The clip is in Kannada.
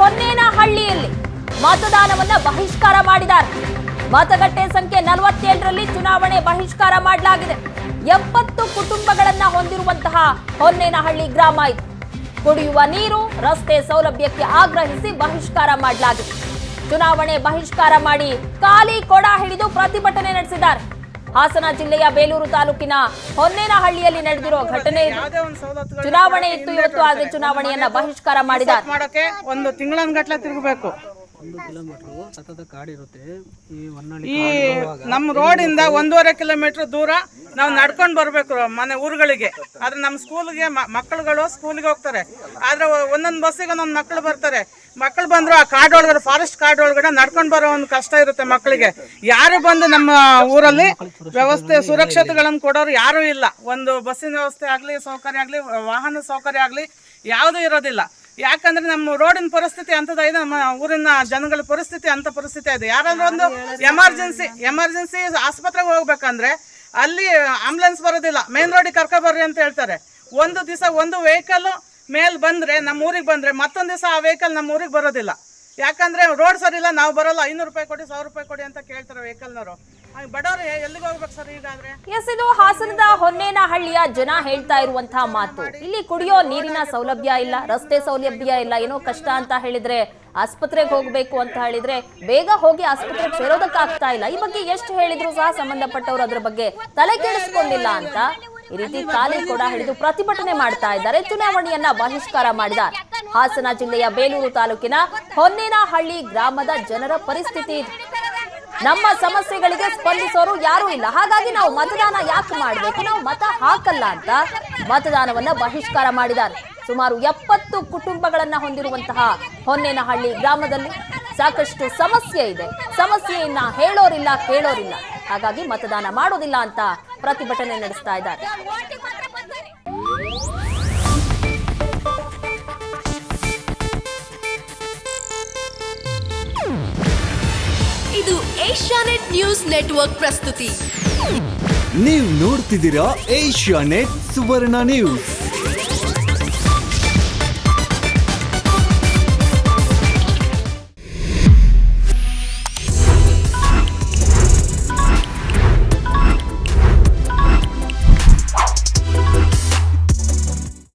ಹೊನ್ನೇನಹಳ್ಳಿಯಲ್ಲಿ ಮತದಾನವನ್ನ ಬಹಿಷ್ಕಾರ ಮಾಡಿದ್ದಾರೆ. ಮತಗಟ್ಟೆ ಸಂಖ್ಯೆ ನಲವತ್ತೇಳರಲ್ಲಿ ಚುನಾವಣೆ ಬಹಿಷ್ಕಾರ ಮಾಡಲಾಗಿದೆ. ಎಪ್ಪತ್ತು ಕುಟುಂಬಗಳನ್ನ ಹೊಂದಿರುವಂತಹ ಹೊನ್ನೇನಹಳ್ಳಿ ಗ್ರಾಮ ಇದು. ಕುಡಿಯುವ ನೀರು, ರಸ್ತೆ ಸೌಲಭ್ಯಕ್ಕೆ ಆಗ್ರಹಿಸಿ ಬಹಿಷ್ಕಾರ ಮಾಡಲಾಗಿದೆ. ಚುನಾವಣೆ ಬಹಿಷ್ಕಾರ ಮಾಡಿ ಖಾಲಿ ಕೊಡ ಹಿಡಿದು ಪ್ರತಿಭಟನೆ ನಡೆಸಿದ್ದಾರೆ. ಹಾಸನ ಜಿಲ್ಲೆಯ ಬೇಲೂರು ತಾಲೂಕಿನ ಹೊನ್ನೇನಹಳ್ಳಿಯಲ್ಲಿ ನಡೆದಿರೋ ಘಟನೆ ಚುನಾವಣೆ ಇತ್ತು ಇವತ್ತು ಆದ್ರೆ ಚುನಾವಣೆಯನ್ನ ಬಹಿಷ್ಕಾರ ಮಾಡಿದ್ದಾರೆ. ಮಾಡಕ್ಕೆ ಒಂದು ತಿಂಗಳನ್ ಗಟ್ಲೆ ತಿರುಗಬೇಕು. ಒಂದು ಕಿಲೋಮೀಟರ್ ಸತತ ಕಾಡಿರುತ್ತೆ. ಈ ನಮ್ಮ ರೋಡ್ ಇಂದ ಒಂದೂವರೆ ಕಿಲೋಮೀಟರ್ ದೂರ ನಾವು ನಡ್ಕೊಂಡು ಬರಬೇಕು ಮನೆ ಊರುಗಳಿಗೆ. ಆದ್ರೆ ನಮ್ಮ ಸ್ಕೂಲ್ಗೆ ಮಕ್ಕಳುಗಳು ಸ್ಕೂಲ್ಗೆ ಹೋಗ್ತಾರೆ. ಆದ್ರೆ ಒಂದೊಂದು ಬಸ್ಸಿಗೆ ಒಂದೊಂದು ಮಕ್ಕಳು ಬರ್ತಾರೆ. ಮಕ್ಕಳು ಬಂದ್ರು ಆ ಕಾಡ್ ಒಳಗಡೆ ಫಾರೆಸ್ಟ್ ಕಾಡ್ ಒಳಗಡೆ ನಡ್ಕೊಂಡು ಬರೋ ಒಂದು ಕಷ್ಟ ಇರುತ್ತೆ ಮಕ್ಕಳಿಗೆ ಯಾರು ಬಂದು ನಮ್ಮ ಊರಲ್ಲಿ ವ್ಯವಸ್ಥೆ ಸುರಕ್ಷತೆಗಳನ್ನು ಕೊಡೋರು ಯಾರೂ ಇಲ್ಲ. ಒಂದು ಬಸ್ಸಿನ ವ್ಯವಸ್ಥೆ ಆಗಲಿ ಸೌಕರ್ಯ ಆಗಲಿ ವಾಹನ ಸೌಕರ್ಯ ಆಗಲಿ ಯಾವುದೂ ಇರೋದಿಲ್ಲ. ಯಾಕಂದ್ರೆ ನಮ್ಮ ರೋಡಿನ ಪರಿಸ್ಥಿತಿ ಅಂತದ ಇದೆ. ನಮ್ಮ ಊರಿನ ಜನಗಳ ಪರಿಸ್ಥಿತಿ ಅಂತ ಪರಿಸ್ಥಿತಿ ಇದೆ. ಯಾರಾದ್ರೂ ಒಂದು ಎಮರ್ಜೆನ್ಸಿ ಎಮರ್ಜೆನ್ಸಿ ಆಸ್ಪತ್ರೆಗೆ ಹೋಗ್ಬೇಕಂದ್ರೆ ಅಲ್ಲಿ ಆಂಬುಲೆನ್ಸ್ ಬರೋದಿಲ್ಲ. ಮೇನ್ ರೋಡಿಗೆ ಕರ್ಕೊ ಬರ್ರಿ ಅಂತ ಹೇಳ್ತಾರೆ. ಒಂದು ದಿವಸ ಒಂದು ವೆಹಿಕಲ್ ಮೇಲ್ ಬಂದ್ರೆ ನಮ್ಮ ಊರಿಗೆ ಬಂದ್ರೆ ಮತ್ತೊಂದು ದಿವಸ ಆ ವೆಹಿಕಲ್ ನಮ್ಮ ಊರಿಗೆ ಬರೋದಿಲ್ಲ. ಯಾಕಂದ್ರೆ ರೋಡ್ ಸರಿ ಇಲ್ಲ, ನಾವು ಬರೋಲ್ಲ. ಐನೂರು ರೂಪಾಯಿ ಕೊಡಿ, ಸಾವಿರ ರೂಪಾಯಿ ಕೊಡಿ ಅಂತ ಕೇಳ್ತಾರೆ ವೆಹಿಕಲ್ನವರು ಬಡವರು, ಎಲ್ಲಿಗೆ ಹೋಗ್ಬೇಕು ಸರ್ ಎಸ್ ಇದು ಹಾಸನದ ಹೊನ್ನೇನಹಳ್ಳಿಯ ಜನ ಹೇಳ್ತಾ ಇರುವಂತಹ ಮಾತು. ಇಲ್ಲಿ ಕುಡಿಯೋ ನೀರಿನ ಸೌಲಭ್ಯ ಇಲ್ಲ, ರಸ್ತೆ ಸೌಲಭ್ಯ ಇಲ್ಲ, ಏನೋ ಕಷ್ಟ ಅಂತ ಹೇಳಿದ್ರೆ ಆಸ್ಪತ್ರೆಗೆ ಹೋಗ್ಬೇಕು ಅಂತ ಹೇಳಿದ್ರೆ ಬೇಗ ಹೋಗಿ ಆಸ್ಪತ್ರೆಗೆ ಸೇರೋದಕ್ಕಾಗ್ತಾ ಇಲ್ಲ. ಈ ಬಗ್ಗೆ ಎಷ್ಟು ಹೇಳಿದ್ರು ಸಹ ಸಂಬಂಧಪಟ್ಟವರು ಅದ್ರ ಬಗ್ಗೆ ತಲೆ ಕೆಡಿಸ್ಕೊಂಡಿಲ್ಲ ಅಂತ. ಈ ರೀತಿ ಖಾಲಿ ಕೂಡ ಹಿಡಿದು ಪ್ರತಿಭಟನೆ ಮಾಡ್ತಾ ಇದ್ದಾರೆ. ಚುನಾವಣೆಯನ್ನ ಬಹಿಷ್ಕಾರ ಮಾಡಿದ ಹಾಸನ ಜಿಲ್ಲೆಯ ಬೇಲೂರು ತಾಲೂಕಿನ ಹೊನ್ನೇನಹಳ್ಳಿ ಗ್ರಾಮದ ಜನರ ಪರಿಸ್ಥಿತಿ ನಮ್ಮ ಸಮಸ್ಯೆಗಳಿಗೆ ಸ್ಪಂದಿಸೋರು ಯಾರೂ ಇಲ್ಲ. ಹಾಗಾಗಿ ನಾವು ಮತದಾನ ಯಾಕೆ ಮಾಡಬೇಕು? ನಾವು ಮತ ಹಾಕಲ್ಲ ಅಂತ ಮತದಾನವನ್ನ ಬಹಿಷ್ಕಾರ ಮಾಡಿದ್ದಾರೆ. ಸುಮಾರು ಎಪ್ಪತ್ತು ಕುಟುಂಬಗಳನ್ನ ಹೊಂದಿರುವಂತಹ ಹೊನ್ನೇನಹಳ್ಳಿ ಗ್ರಾಮದಲ್ಲಿ ಸಾಕಷ್ಟು ಸಮಸ್ಯೆ ಇದೆ. ಸಮಸ್ಯೆಯನ್ನ ಹೇಳೋರಿಲ್ಲ ಕೇಳೋರಿಲ್ಲ. ಹಾಗಾಗಿ ಮತದಾನ ಮಾಡೋದಿಲ್ಲ ಅಂತ ಪ್ರತಿಭಟನೆ ನಡೆಸ್ತಾ ಇದ್ದಾರೆ. ಇದು ಏಷ್ಯಾನೆಟ್ ನ್ಯೂಸ್ ನೆಟ್ವರ್ಕ್ ಪ್ರಸ್ತುತಿ. ನೀವು ನೋಡ್ತಿದ್ದೀರಾ ಏಷ್ಯಾ ನೆಟ್ ಸುವರ್ಣ ನ್ಯೂಸ್.